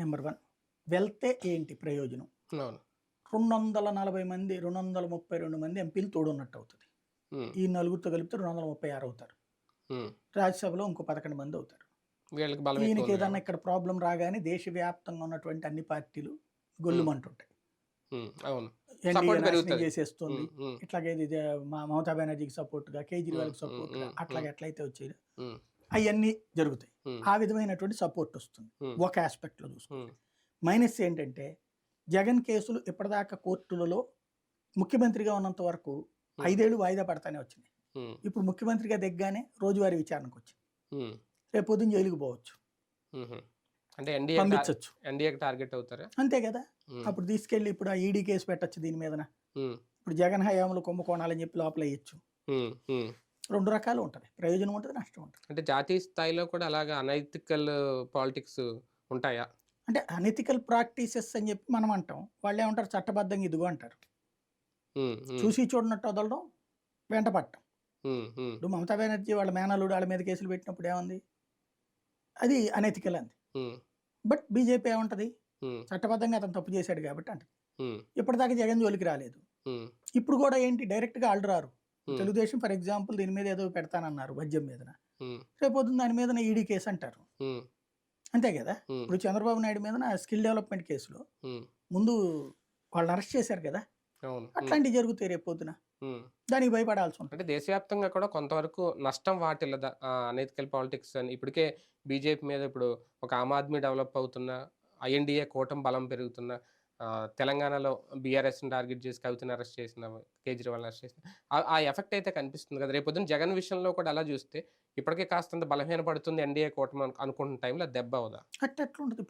Number one. వెళ్తే ఏంటి ప్రయోజనం? రెండు వందల నలభై మంది రెండు వందల ముప్పై రెండు మంది ఎంపీలు తోడున్నట్టు అవుతుంది. ఈ నలుగురితో కలిపితే రెండు వందల ముప్పై ఆరు అవుతారు. రాజ్యసభలో ఇంకో పదకొండు మంది అవుతారు. ఈయనకి ఉంది? ఏదన్నా ఇక్కడ ప్రాబ్లం రాగానే దేశవ్యాప్తంగా ఉన్నటువంటి అన్ని పార్టీలు గొల్లుమంటుంటాయి. చేసేస్తుంది? ఇట్లాగే మా మమతా బెనర్జీకి సపోర్ట్గా కేజ్రీవాల్ సపోర్ట్ అట్లాగే. ఎట్లయితే వచ్చేది? అవన్నీ జరుగుతాయి. ఆ విధమైనటువంటి సపోర్ట్ వస్తుంది. ఒక ఆస్పెక్ట్లో చూసుకో ఉమ్, మైనస్ ఏంటంటే జగన్ కేసులు ఇప్పటిదాకా కోర్టులలో ముఖ్యమంత్రిగా ఉన్నంత వరకు. ఐదేళ్ళు వాయిదా పడతానే వచ్చినాయి. ఇప్పుడు ముఖ్యమంత్రిగా దిగ్గానే రోజువారీ విచారణకు వచ్చింది రేపు పొద్దున్న జైలుకు పోవచ్చు. అంటే పంపించవచ్చు టార్గెట్ అవుతారా? అంతే కదా. అప్పుడు తీసుకెళ్ళి ఇప్పుడు ఆ ఈడీ కేసు పెట్టచ్చు దీని మీదన. ఉమ్, ఇప్పుడు జగన్ హయాంలో కుంభకోణాలని చెప్పి లోపల వేయచ్చు. రెండు రకాలు ఉంటుంది. ప్రయోజనం ఉంటుంది నష్టం ఉంటుంది. అంటే జాతీయ స్థాయిలో కూడా అలాగా అనైతికల్ పాలిటిక్స్ ఉంటాయా? అంటే అనెతికల్ ప్రాక్టీసెస్ అని చెప్పి మనం అంటాం. వాళ్ళు ఏమంటారు? చట్టబద్ధంగా ఇదిగో అంటారు. చూసి చూడనట్టు వదలడం వెంట పట్టడం ఇప్పుడు మమతా బెనర్జీ వాళ్ళ మేనల్లుడు వాళ్ళ మీద కేసులు పెట్టినప్పుడు ఏముంది? అది అనెతికల్ అంది. బట్ బీజేపీ ఏమంటది? చట్టబద్ధంగా అతను తప్పు చేశాడు కాబట్టి అంటది. ఇప్పటిదాకా జగన్ జోలికి రాలేదు. ఇప్పుడు కూడా ఏంటి? డైరెక్ట్గా ఆళ్ళు రారు. తెలుగుదేశం ఫర్ ఎగ్జాంపుల్ దీని మీద ఏదో పెడతానన్నారు మద్యం మీద రేపు దాని మీద ఈడీ కేసు అంటారు. అంతే కదా? ఇప్పుడు చంద్రబాబు నాయుడు మీద స్కిల్ డెవలప్మెంట్ కేసులో ముందు వాళ్ళని అరెస్ట్ చేశారు కదా? అట్లాంటివి జరుగుతాయి రేపు పొద్దున. దానికి భయపడాల్సి ఉంటుంది. అంటే దేశవ్యాప్తంగా కూడా కొంతవరకు నష్టం వాటిల్లదా అనైతికల్ పాలిటిక్స్ అని ఇప్పటికే బీజేపీ మీద ఇప్పుడు ఒక ఆమ్ ఆద్మీ డెవలప్ అవుతున్న ఐఎన్డీఏ కూటమి బలం పెరుగుతున్న తెలంగాణలో బీఆర్ఎస్ని టార్గెట్ చేసి కవితను అరెస్ట్ చేసిన కేజ్రీవాల్ అరెస్ట్ చేసిన. ఆ- ఎఫెక్ట్ అయితే కనిపిస్తుంది కదా. రేపు జగన్ విషయంలో కూడా అలా చూస్తే ఇప్పటికే కాస్తంత బలహీన పడుతుంది ఎన్డీఏ కూటమి అనుకుంటున్న టైంలో అది దెబ్బ అవుదా? అట్లా ఉంటుంది